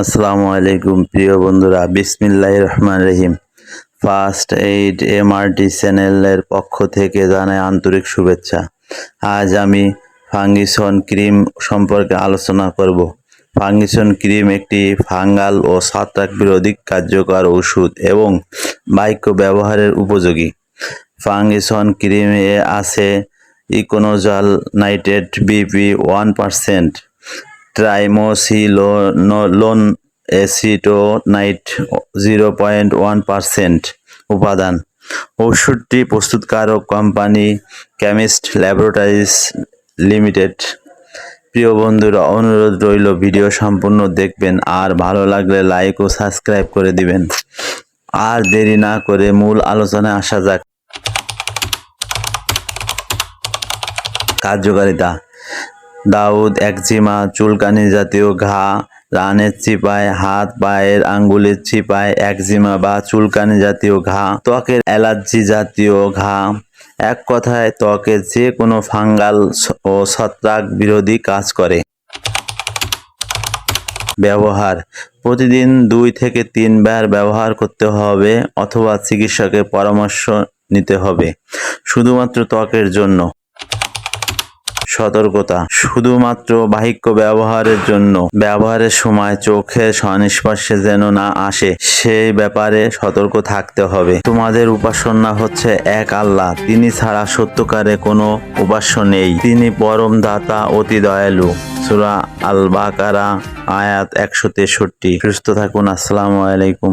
আসসালামু আলাইকুম, প্রিয় বন্ধুরা। বিসমিল্লাহ রহমান রহিম। ফার্স্ট এইড এমআরটি চ্যানেলের পক্ষ থেকে জানাই আন্তরিক শুভেচ্ছা। আজ আমি ফাঙ্গিসন ক্রিম সম্পর্কে আলোচনা করব। ফাঙ্গিসন ক্রিম একটি ফাঙ্গাল ও ছত্রাক বিরোধী কার্যকর ওষুধ এবং বাক্য ব্যবহারের উপযোগী। ফাঙ্গিসন ক্রিমে আছে econazole nitrate, BP one percent. Triamcinolone acetonide zero point one percent উপাদান। ওষুধটি প্রস্তুতকারক কোম্পানি কেমিস্ট ল্যাবরেটরিজ লিমিটেড। প্রিয় বন্ধুরা, অনুরোধ রইল ভিডিও সম্পূর্ণ দেখবেন। আর ভালো লাগলে লাইক ও সাবস্ক্রাইব করে দিবেন। আর দেরি না করে মূল আলোচনায় আসা যাক। কার্যকারিতা। দাউদ একজিমা চুলকানি জাতীয় ঘা, রানের চিপায় হাত, পায়ের আঙ্গুলের চিপায় একজিমা বা চুলকানি জাতীয় ঘা, ত্বকের অ্যালার্জি জাতীয় ঘা। এক কথায়, ত্বকের যে কোনো ফাঙ্গাল ও ছত্রাক বিরোধী কাজ করে। ব্যবহার। প্রতিদিন দুই থেকে তিনবার ব্যবহার করতে হবে অথবা চিকিৎসকের পরামর্শ নিতে হবে। শুধুমাত্র ত্বকের জন্য। সতর্কতা, শুধুমাত্র বাহিক্য ব্যবহারের জন্য। ব্যবহারের সময় চোখের সংস্পর্শে যেন না আসে, সেই ব্যাপারে সতর্ক থাকতে হবে। তোমাদের উপাসনা হচ্ছে এক আল্লাহ, তিনি ছাড়া সত্যকারে কোনো উপাস্য নেই। তিনি পরম দাতা, অতি দয়ালু। সুরা আল বাকারা আয়াত একশো তেষট্টি। সুস্থ থাকুন, আসসালামু আলাইকুম।